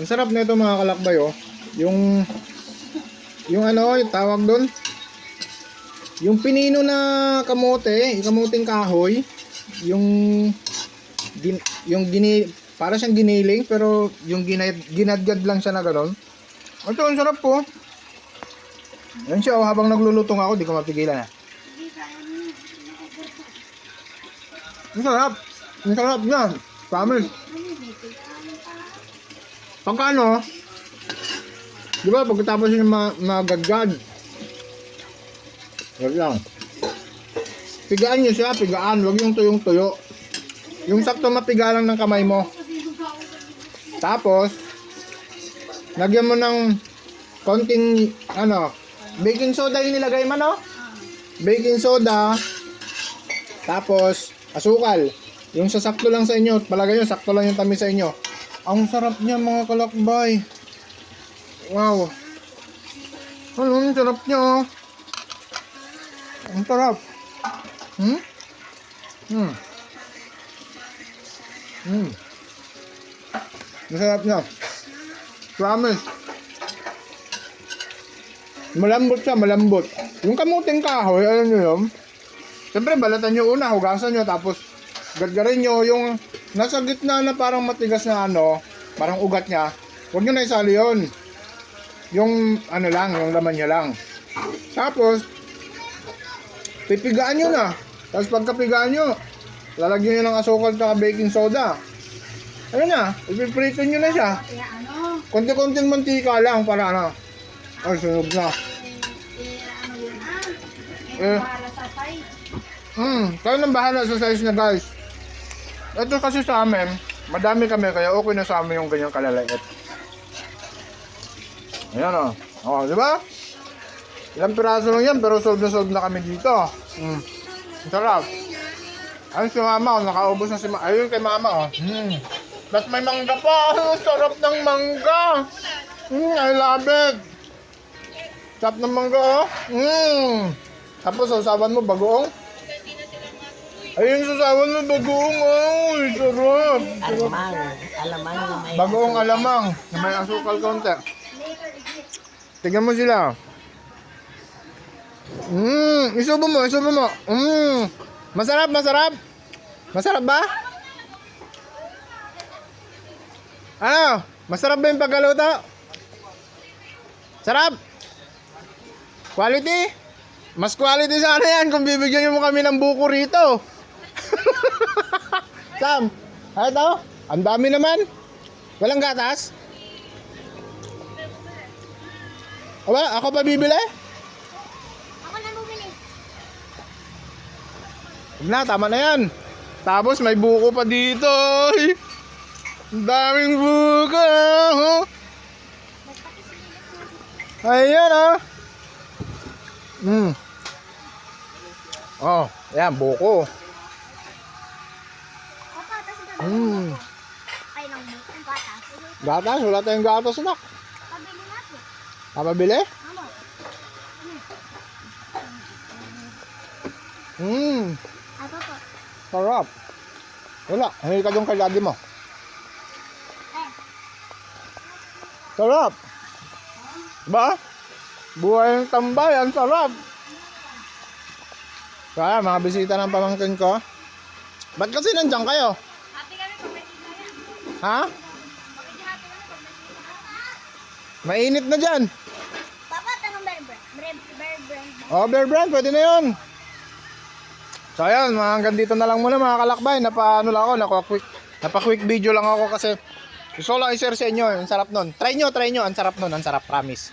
Ang sarap nito mga kalakbay oh. Yung yung ano, yung tawag doon. Yung pinino na kamote, kamuting kahoy, yung gin, yung gini para siyang giniling pero yung ginad, ginadgad lang siya na gano'n. Ito, ang sarap po. Yan siya, oh, habang naglulutong ako, di ko mapigilan ah. Ang sarap. Ang sarap yan. Promise. Pagkano? Di ba pagkatapos yung ma magagad? Wag lang. Pigaan nyo siya, pigaan. Huwag yung tuyong-tuyo. Yung sakto mapiga lang ng kamay mo. Tapos, lagyan mo ng konting, ano, baking soda yung nilagay mo, no? Baking soda. Tapos, asukal. Yung sasakto lang sa inyo. Palagay nyo, sakto lang yung tamis sa inyo. Ang sarap niya mga kalakbay. Wow. Ano, ang sarap niya oh. Ang sarap. Hmm? Hmm. Hmm. Ang sarap niya. Promise. Malambot siya, malambot. Yung kamuting kahoy, alam nyo yun? Siyempre, balatan nyo una, hugasan nyo, tapos gargarin nyo yung nasa gitna na parang matigas na ano, parang ugat niya. Huwag nyo na isali yun. Yung ano lang, yung laman niya lang. Tapos, pipigaan nyo na. Tapos pagkapigaan nyo, lalagyan nyo ng asukal at baking soda. Ano na, ipiprito nyo na siya. Ano, Konti-konting mantika lang para ano. Ay, sunog na. eh, eh, ano yun ah. Eh. Para sa size. Hmm, kayo nang bahala sa size na guys. Ito kasi sa amin, madami kami kaya okay na sa amin yung ganyang kalalait. Ayan o. Oh. di ba? Ilang piraso lang yan pero solve na solve na kami dito. Ang sarap. Ayun si mama, oh, nakaubos na si mama. Ayun kay mama, oh. Hmm. Tapos may mangga pa. Ang sarap ng mangga. Hmm, I love it. Sarap ng mangga, oh. Hmm. Tapos, sausawan mo bagoong. Ayun, sausawan mo bagoong, oh. Ay, sarap. Alamang. Alamang na may... Bagoong alamang na may asukal konti. Tingnan mo sila. Mmm, isubo mo, isubo mo. Mmm. Masarap, masarap. Masarap ba? Ano? Masarap ba yung pagkaluto? Sarap? Quality? Mas quality sana yan kung bibigyan mo kami ng buko rito. Sam, ano to? Ang dami naman. Walang gatas? Aba, ako pa bibili? Ako na bumili. Huwag na, tama na yan. Tapos may buko pa dito. Ang daming buko. oh. Ayan oh. Mm. Oh, ayan, buko. Mm. Ay, nang ang gatas. Gatas, wala tayong gatas na. Pabili natin. Kapabili? Ano? Mmm, Ako po. sarap. Wala, hindi ka doon kay daddy mo. Sarap. Ba? Buhay ng tambay, ang sarap. Kaya, mga bisita ng pamangkin ko. Ba't kasi nandyan kayo? Ha? Mainit na dyan. Papa, tanong bear brand. Bear, bear brand. Oh, Bear Brand, pwede na yun. So, ayan, hanggang dito na lang muna mga kalakbay. Napa, ano lang ako, napa quick, napa quick video lang ako kasi gusto lang i-share sa inyo. Ang sarap nun. Try nyo, try nyo. Ang sarap nun, ang sarap, promise.